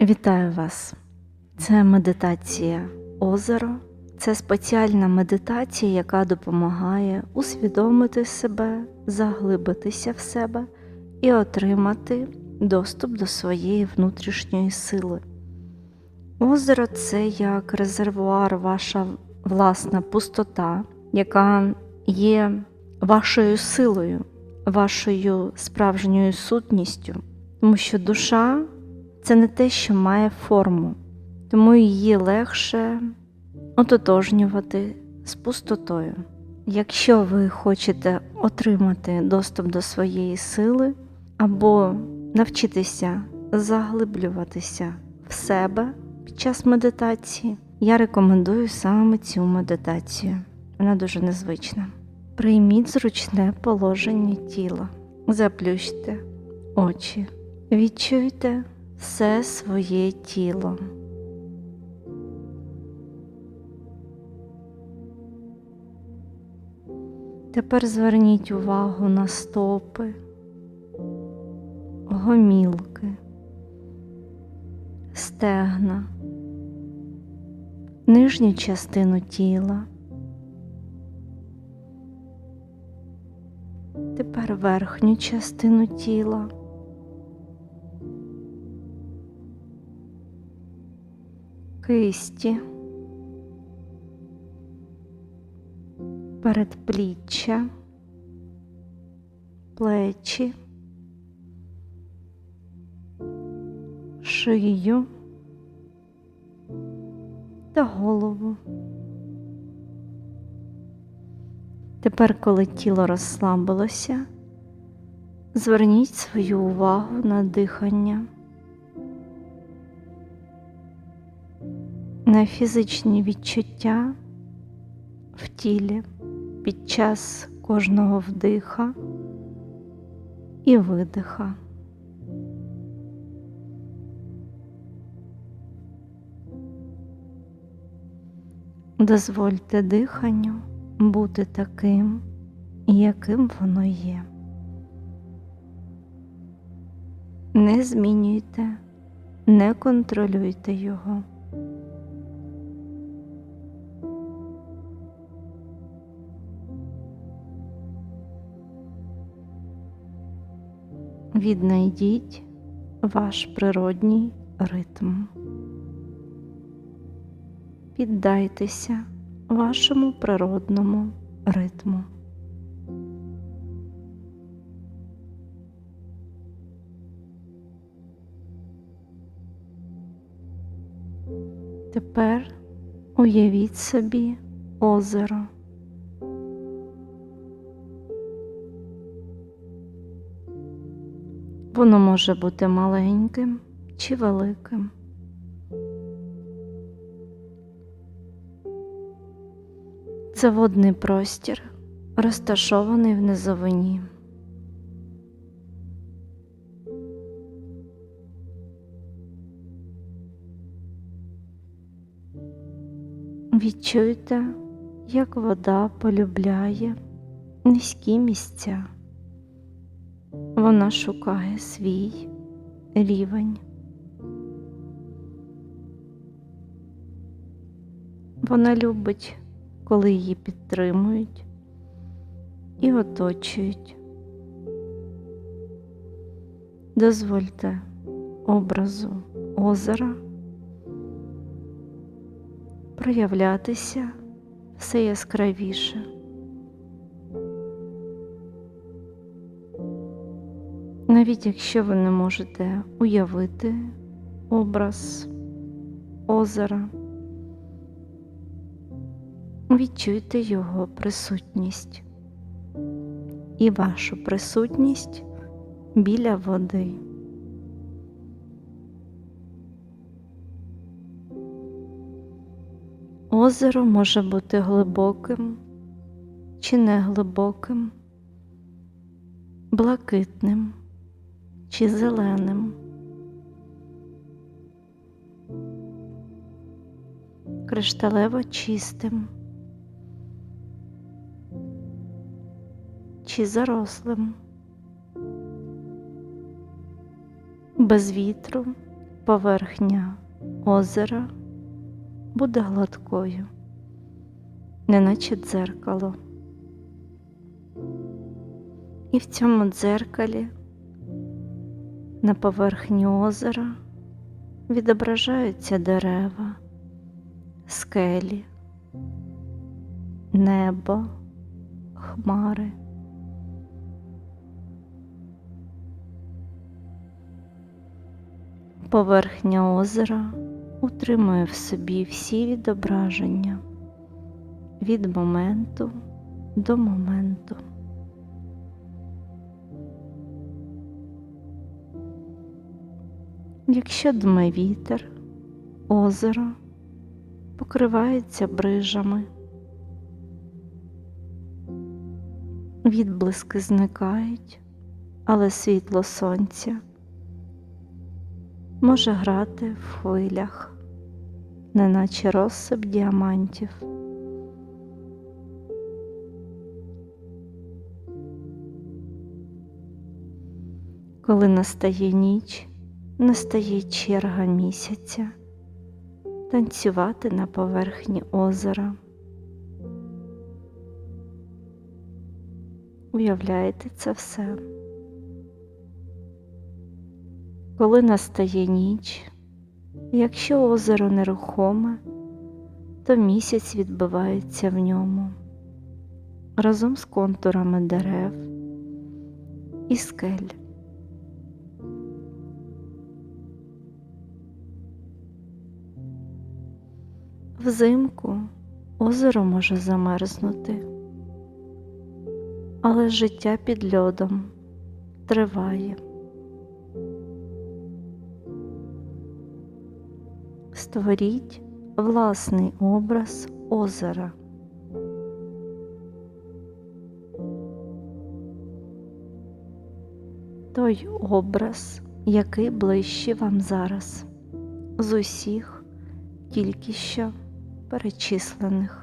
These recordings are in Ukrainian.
Вітаю вас! Це медитація озеро. Це спеціальна медитація, яка допомагає усвідомити себе, заглибитися в себе і отримати доступ до своєї внутрішньої сили. Озеро це як резервуар, ваша власна пустота, яка є вашою силою, вашою справжньою сутністю, тому що душа це не те, що має форму, тому її легше ототожнювати з пустотою. Якщо ви хочете отримати доступ до своєї сили або навчитися заглиблюватися в себе під час медитації, я рекомендую саме цю медитацію. Вона дуже незвична. Прийміть зручне положення тіла, заплющте очі, відчуйте все своє тіло. Тепер зверніть увагу на стопи, гомілки, стегна, нижню частину тіла. Тепер верхню частину тіла. Кисті, передпліччя, плечі, шию. Та голову. Тепер, коли тіло розслабилося, зверніть свою увагу на дихання, на фізичні відчуття в тілі під час кожного вдиха і видиха. Дозвольте диханню бути таким, яким воно є. Не змінюйте, не контролюйте його. Віднайдіть ваш природній ритм. Піддайтеся вашому природному ритму. Тепер уявіть собі озеро. Воно може бути маленьким чи великим. Це водний простір, розташований в низовині. Відчуйте, як вода полюбляє низькі місця. Вона шукає свій рівень. Вона любить, коли її підтримують і оточують. Дозвольте образу озера проявлятися все яскравіше. Навіть якщо ви не можете уявити образ озера, відчуйте його присутність і вашу присутність біля води. Озеро може бути глибоким чи неглибоким, блакитним чи зеленим. Кришталево чистим чи зарослим, без вітру Поверхня озера буде гладкою, неначе дзеркало. І в цьому дзеркалі на поверхні озера відображаються дерева, скелі, небо, хмари. Поверхня озера утримує в собі всі відображення від моменту до моменту. Якщо дме вітер, озеро покривається брижами, відблиски зникають, але світло сонця може грати в хвилях, неначе розсип діамантів. Коли настає ніч, настає черга місяця танцювати на поверхні озера. Уявляєте це все? Коли настає ніч, якщо озеро нерухоме, то місяць відбивається в ньому разом з контурами дерев і скель. Взимку озеро може замерзнути, але життя під льодом триває. Створіть власний образ озера. Той образ, який ближче вам зараз, з усіх тільки що перечислених.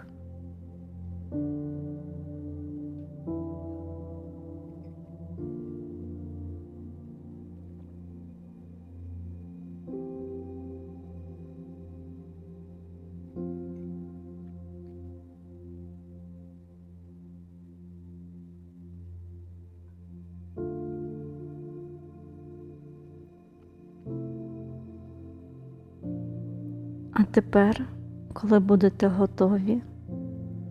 А тепер, коли будете готові,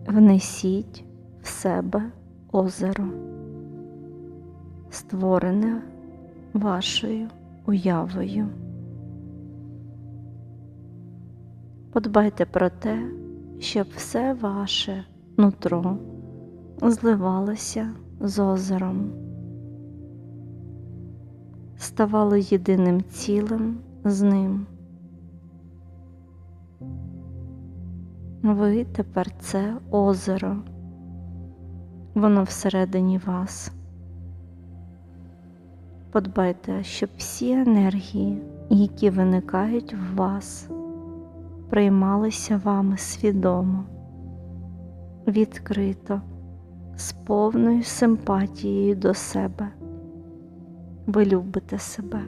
внесіть в себе озеро, створене вашою уявою. Подбайте про те, щоб все ваше нутро зливалося з озером, ставало єдиним цілим з ним. Ви тепер це озеро, воно всередині вас. Подбайте, щоб всі енергії, які виникають в вас, приймалися вами свідомо, відкрито, з повною симпатією до себе. Ви любите себе.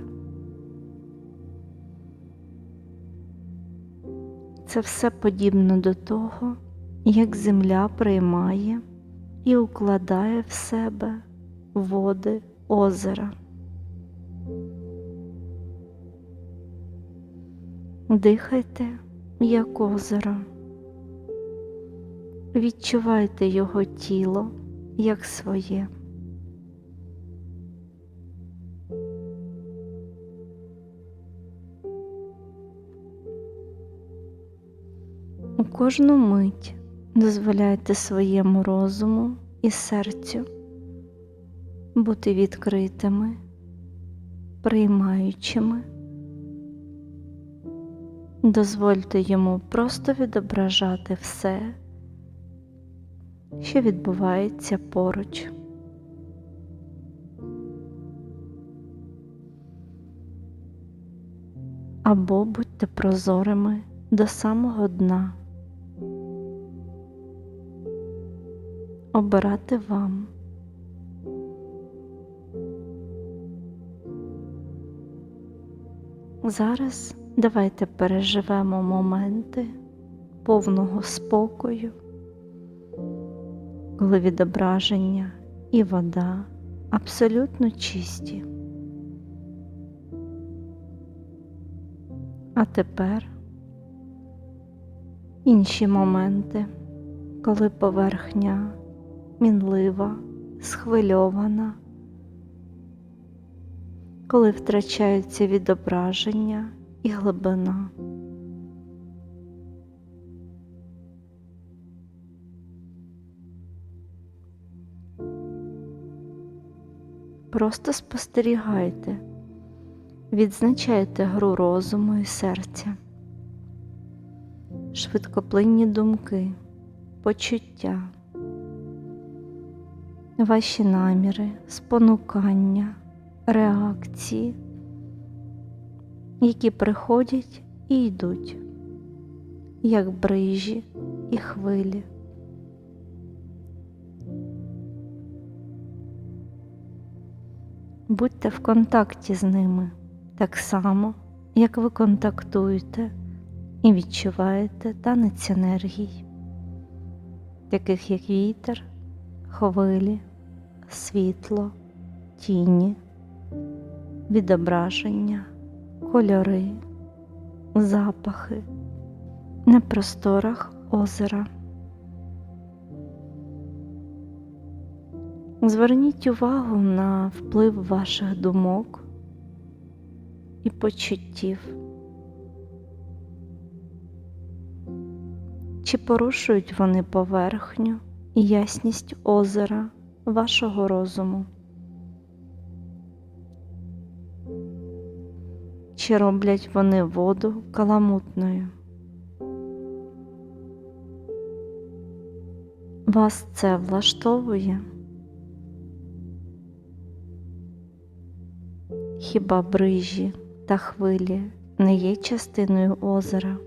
Це все подібно до того, як земля приймає і укладає в себе води озера. Дихайте, як озеро, відчувайте його тіло як своє. Кожну мить дозволяйте своєму розуму і серцю бути відкритими, приймаючими. Дозвольте йому просто відображати все, що відбувається поруч. Або будьте прозорими до самого дна. Обирати вам. Зараз давайте переживемо моменти повного спокою, коли відображення і вода абсолютно чисті. А тепер інші моменти, коли поверхня мінлива, схвильована, коли втрачаються відображення і глибина. Просто спостерігайте, відзначайте гру розуму і серця, швидкоплинні думки, почуття, ваші наміри, спонукання, реакції, які приходять і йдуть, як брижі і хвилі. Будьте в контакті з ними так само, як ви контактуєте і відчуваєте танець енергій, таких як вітер, хвилі, світло, тіні, відображення, кольори, запахи на просторах озера. Зверніть увагу на вплив ваших думок і почуттів. Чи порушують вони поверхню і ясність озера вашого розуму? Чи роблять вони воду каламутною? Вас це влаштовує? Хіба брижі та хвилі не є частиною озера?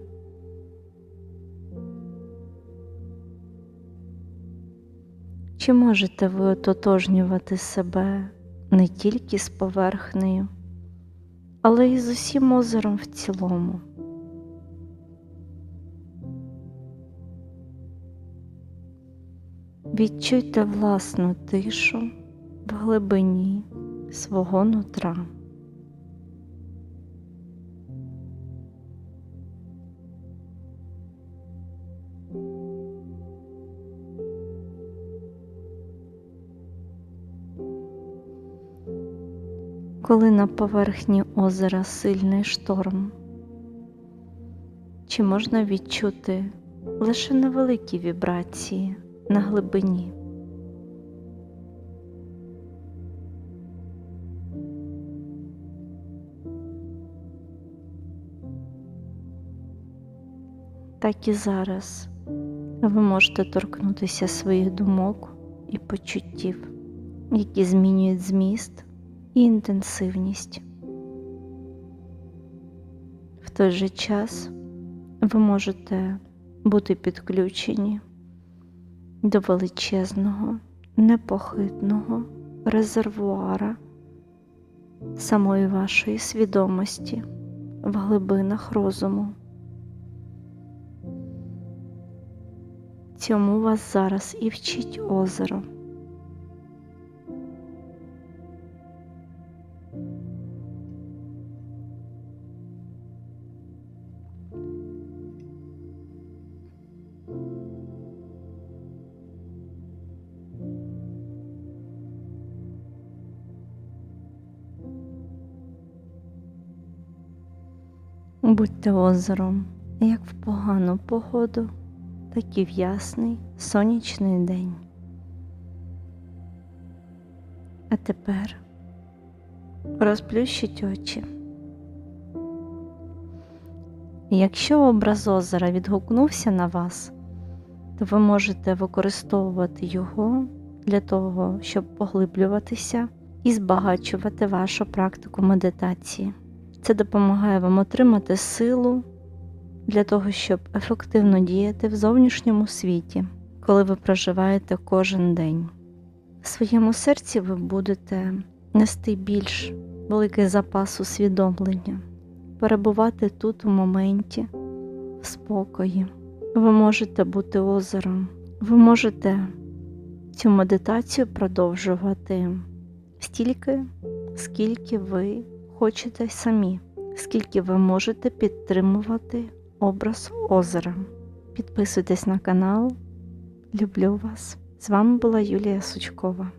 Чи можете ви ототожнювати себе не тільки з поверхнею, але й з усім озером в цілому? Відчуйте власну тишу в глибині свого нутра. Коли на поверхні озера сильний шторм, чи можна відчути лише невеликі вібрації на глибині? Так і зараз ви можете торкнутися своїх думок і почуттів, які змінюють зміст і інтенсивність. В той же час ви можете бути підключені до величезного, непохитного резервуара самої вашої свідомості в глибинах розуму. Цьому вас зараз і вчить озеро. Будьте озером як в погану погоду, так і в ясний сонячний день. А тепер розплющіть очі. Якщо образ озера відгукнувся на вас, то ви можете використовувати його для того, щоб поглиблюватися і збагачувати вашу практику медитації. Це допомагає вам отримати силу для того, щоб ефективно діяти в зовнішньому світі, коли ви проживаєте кожен день. В своєму серці ви будете нести більш великий запас усвідомлення перебувати тут у моменті, в спокої. Ви можете бути озером, ви можете цю медитацію продовжувати стільки, скільки ви хочете самі, скільки ви можете підтримувати образ озера. Підписуйтесь на канал. Люблю вас. З вами була Юлія Сучкова.